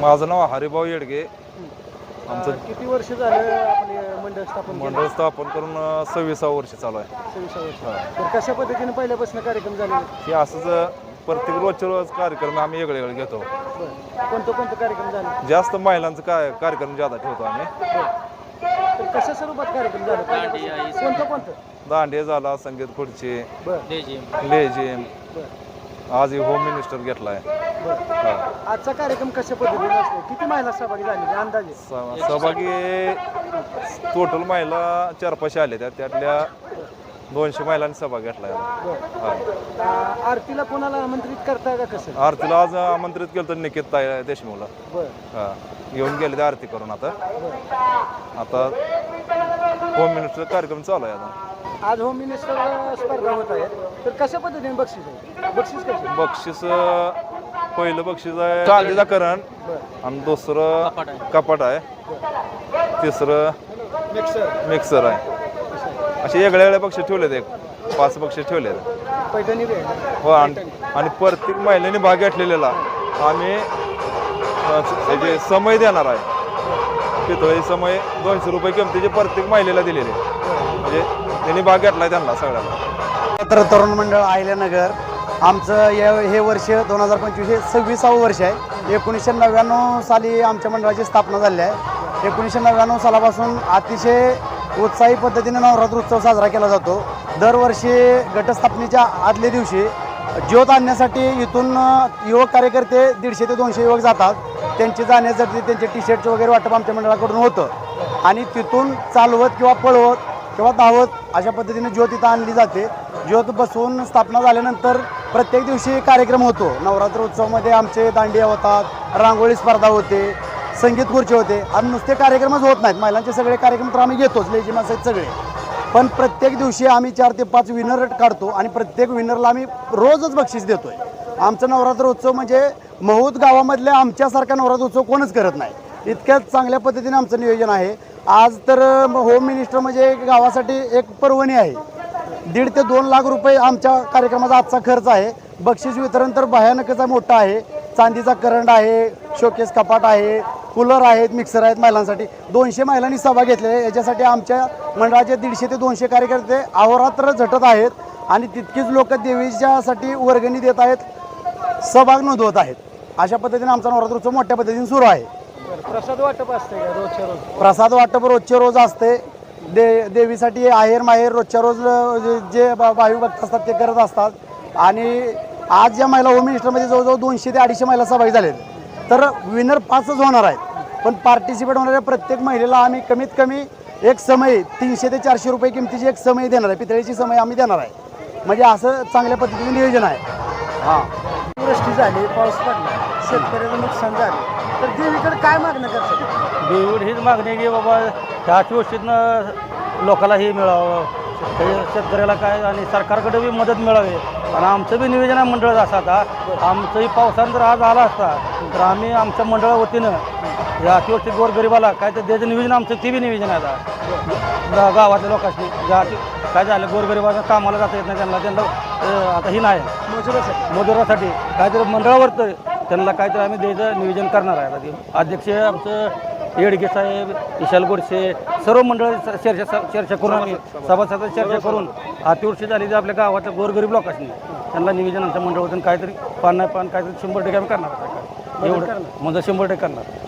माझं नाव हरिभाऊ येडगे. आमचं अं, किती वर्ष झालं आपले मंडळ स्थापन केलं? मंडळ स्थापन करून अं, सव्वीसावं वर्ष चालू आहे. सव्वीस वर्ष. तर कशा पद्धतीने पहिल्यापासून कार्यक्रम झाले? हे असंच अं, प्रत्येक रोजच्या रोज कार्यक्रम आम्ही वेगळे वेगळे घेतो. बरं. कोणतं कोणतं कार्यक्रम झाले? जास्त महिलांचं काय कार्यक्रम जादा ठेवतो आम्ही. तर कशा स्वरूपात कार्यक्रम झाले? पहिल्यापासून? कोणतं कोणतं? दांडे झाला संगीत खुर्ची बरं. लेझिम. बरं. आज हे होम मिनिस्टर घेतलाय. बरं. हा. आजचा कार्यक्रम कशा पद्धतीने असतो? किती महिला सहभागी झालेले अंदाजे? स- सहभागी टोटल महिला चार पाचशे आले त्या त्यातल्या दोनशे महिलांनी सहभाग घेतलाय बरं. हा. अं, आरतीला कोणाला आमंत्रित करताय का कसं? आरतीला आज आमंत्रित केलं तर निकित ताई देशमुखला. बरं. हा. येऊन गेले ते आरती करून आता. आता होम मिनिस्टर कार्यक्रम चालू आहे आता. आज होम मिनिस्टर स्पर्धा होत आहे. तर कशा पद्धतीने बक्षीस आहे? बक्षीस कसे बक्षीस अं, पहिलं बक्षीस आहे चांदीचा करण. आणि दुसरं कपाट आहे. तिसरं मिक्सर मिक्सर आहे. असे वेगळे वेगळे बक्षीस ठेवलेत एक. पाच बक्षीस ठेवलेत. पैठणी बी आहे हो आणि आणि प्रत्येक महिलेने भाग घेतलेला आम्ही अं, याचे समय देणार आहे. पितळी समय दोनशे रुपये किमतीचे प्रत्येक महिलेला दिलेले. म्हणजे त्यांनी भाग घेतला त्यांना सगळ्यांना. तर तरुण मंडळ आयल्यानगर आमचं या हे वर्ष दोन हजार पंचवीस हे सव्वीसावं वर्ष आहे. एकोणीसशे नव्याण्णव साली आमच्या मंडळाची स्थापना झाली आहे. एकोणीसशे नव्याण्णव सालापासून अतिशय उत्साही पद्धतीने नवरात्र उत्सव साजरा केला जातो. दरवर्षी घटस्थापनेच्या आदल्या दिवशी ज्योत आणण्यासाठी इथून युवक कार्यकर्ते दीडशे ते दोनशे युवक जातात. त्यांची जाण्यासाठी त्यांचे टी शर्टचं वगैरे वाटप आमच्या मंडळाकडून होतं. आणि तिथून चालवत किंवा पळवत किंवा दावत अशा पद्धतीने ज्योत इथं आणली जाते. ज्योत बसवून स्थापना झाल्यानंतर प्रत्येक दिवशी कार्यक्रम होतो. नवरात्र उत्सवामध्ये आमचे दांडिया होतात रांगोळी स्पर्धा होते संगीत खुर्चे होते. आणि नुसते कार्यक्रमच होत नाहीत. महिलांचे सगळे कार्यक्रम तर आम्ही घेतोच लेजिम आहेत सगळे. पण प्रत्येक दिवशी आम्ही चार ते पाच विनर काढतो आणि प्रत्येक विनरला आम्ही रोजच बक्षीस देतो आहे आमचा नवरात्र उत्सव म्हणजे महूद गावामधल्या आमच्यासारखा नवरात्र उत्सव कोणच करत नाही. इतक्याच चांगल्या पद्धतीने आमचं नियोजन आहे. आज तर होम मिनिस्टर म्हणजे गावासाठी एक पर्वणी आहे. दीड ते दोन लाख रुपये आमच्या कार्यक्रमाचा आजचा खर्च आहे. बक्षीस वितरण तर भयानकच मोठा आहे. चांदीचा करंट आहे शोकेस कपाट आहे कूलर आहेत मिक्सर आहेत महिलांसाठी. दोनशे महिलांनी सभा घेतलेला आहे. याच्यासाठी आमच्या मंडळाचे दीडशे ते दोनशे कार्यकर्ते अहोरात्र झटत आहेत आणि तितकीच लोक देवीच्यासाठी वर्गणी देत आहेत सहभाग नोंदवत आहेत. अशा पद्धतीने आमचा नवरात्रोत्सव मोठ्या पद्धतीने सुरू आहे. प्रसाद वाटप असते का रोजच्या रोज? प्रसाद वाटप रोजचे रोज असते दे देवीसाठी आहेर माहेर रोजच्या रोज जे- जे भा- भाविक भक्त असतात ते करत असतात. आणि आज या महिला होम मिनिस्टरमध्ये जवळजवळ दोनशे ते अडीचशे महिला सहभागी झालेत. तर विनर पाचच होणार आहेत. पण पार्टिसिपेट होणाऱ्या प्रत्येक महिलेला आम्ही कमीत कमी एक समय तीनशे ते चारशे रुपये किमतीची एक समय देणार आहे. पितळेची समय आम्ही देणार आहे. म्हणजे असं चांगल्या पद्धतीने नियोजन आहे. हां. वृष्टी झाली पाऊस पडला. शेतकऱ्याचं नुकसान झालं. तर देवीकडे काय मागणं करतात? देवीड हीच मागणी आहे की बाबा ह्या गोष्टीतनं लोकाला हे मिळावं. हे शेतकऱ्याला काय आणि सरकारकडे बी मदत मिळावी. आणि आमचं बी नियोजन आहे मंडळ असं आता. आमचंही पावसानं जर आज आला असता तर आम्ही आमच्या मंडळा वतीनं या अतिवृष्टी गोरगरिबाला काय तर त्याचं नियोजन आमचं ते बी नियोजन आहे आता. गा- गावातल्या लोकांनी ज्या काय झालं गोरगरिबाचं कामाला जाता येत नाही त्यांना त्यांना अं, आता ही नाही. मजुरासाठी. मजुरासाठी. काहीतरी मंडळावर तर त्यांना काहीतरी आम्ही द्यायचं नियोजन करणार आहे आधी अध्यक्ष आमचं येडगे साहेब विशाल गोडसे सर्व मंडळ चर्चा चर्चा करून आम्ही सभासदांची चर्चा करून अतिवृष्टी झाली तर आपल्या गावातल्या गोरगरीब लोकांनी त्यांना नियोजन आमच्या मंडळातून काहीतरी पान नाही पान काहीतरी शंभर टक्के आम्ही करणार आहे. एवढं म्हणजे शंभर टक्के करणार